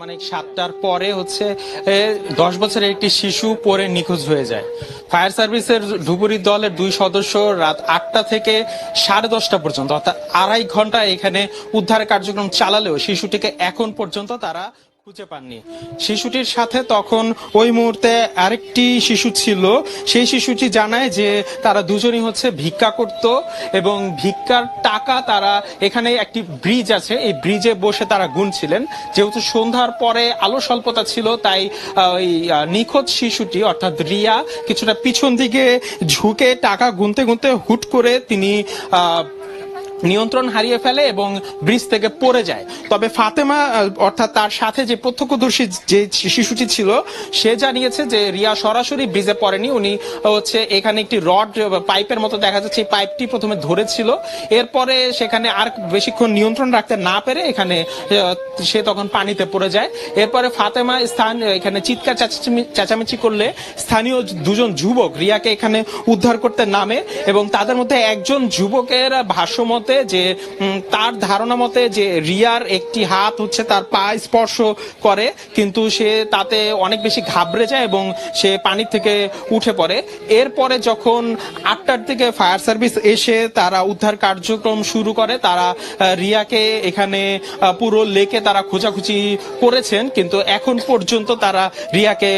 আনুমানিক সাতটার পরে হচ্ছে দশ বছরের একটি শিশু পরে নিখোঁজ হয়ে যায়। ফায়ার সার্ভিসের ধুবুরি দলের দুই সদস্য রাত আটটা থেকে সাড়ে দশটা পর্যন্ত, অর্থাৎ আড়াই ঘণ্টা এখানে উদ্ধার কার্যক্রম চালালেও শিশুটিকে এখন পর্যন্ত তারা খুঁজে পাননি। শিশুটির সাথে তখন ওই মুহূর্তে আরেকটি শিশু ছিল। সেই শিশুটি জানায় যে তারা দুজনই হচ্ছে ভিক্ষা করত এবং ভিক্ষার টাকা তারা এখানে একটি ব্রিজ আছে। এই ব্রিজে বসে তারা গুনছিলেন। যেহেতু সন্ধ্যার পরে আলো স্বল্পতা ছিল, তাই ওই নিখোঁজ শিশুটি অর্থাৎ রিয়া কিছুটা পিছন দিকে ঝুঁকে টাকা গুনতে গুনতে হুট করে তিনি নিয়ন্ত্রণ হারিয়ে ফেলে এবং ব্রিজ থেকে পড়ে যায়। তবে ফাতেমা অর্থাৎ তার সাথে যে প্রত্যক্ষদর্শী যে শিশুটি ছিল, সে জানিয়েছে যে রিয়া সরাসরি ব্রিজে পড়েনি। উনি হচ্ছে এখানে একটি রড পাইপের মতো দেখা যাচ্ছে পাইপটি প্রথমে ধরেছিল। এরপরে সেখানে আর বেশিক্ষণ নিয়ন্ত্রণ রাখতে না পেরে এখানে সে তখন পানিতে পড়ে যায়। এরপরে ফাতেমা স্থান, এখানে চিৎকার চেঁচামেচি- করলে স্থানীয় দুজন যুবক রিয়াকে এখানে উদ্ধার করতে নামে এবং তাদের মধ্যে একজন যুবকের ভাষ্য মতে যে তার ধারণা মতে যে রিয়ার একটি হাত হচ্ছে তার পা স্পর্শ করে, কিন্তু সে তাতে অনেক বেশি ঘাবড়ে যায় এবং সে পানি থেকে উঠে পড়ে। এরপরে যখন আটটার দিকে ফায়ার সার্ভিস এসে তারা উদ্ধার কার্যক্রম শুরু করে, তারা রিয়াকে এখানে পুরো লেকে তারা খোঁজাখুঁজি করেছেন, কিন্তু এখন পর্যন্ত তারা রিয়াকে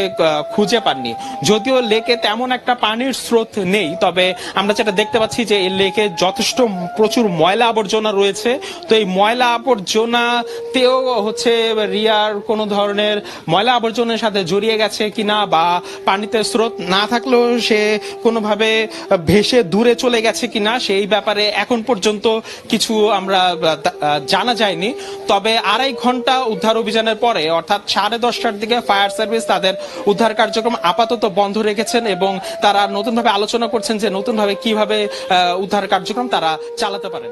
খুঁজে পাননি। যদিও লেকে তেমন একটা পানির স্রোত নেই, তবে আমরা যেটা দেখতে পাচ্ছি যে এই লেকে যথেষ্ট প্রচুর ময়লা আবর্জনা রয়েছে। তো এই ময়লা আবর্জনাতেও হচ্ছে রিয়ার কোনো ধরনের ময়লা আবর্জনার সাথে জড়িয়ে গেছে কিনা বা পানিতে স্রোত না থাকলেও সে কোনোভাবে ভেসে দূরে চলে গেছে কিনা, সেই ব্যাপারে এখন পর্যন্ত কিছু আমরা জানা যায়নি। তবে আড়াই ঘণ্টা উদ্ধার অভিযানের পরে, অর্থাৎ সাড়ে দশটার দিকে ফায়ার সার্ভিস তাদের উদ্ধার কার্যক্রম আপাতত বন্ধ রেখেছেন এবং তারা নতুনভাবে আলোচনা করছেন যে নতুনভাবে কীভাবে উদ্ধার কার্যক্রম তারা চালাতে পারেন।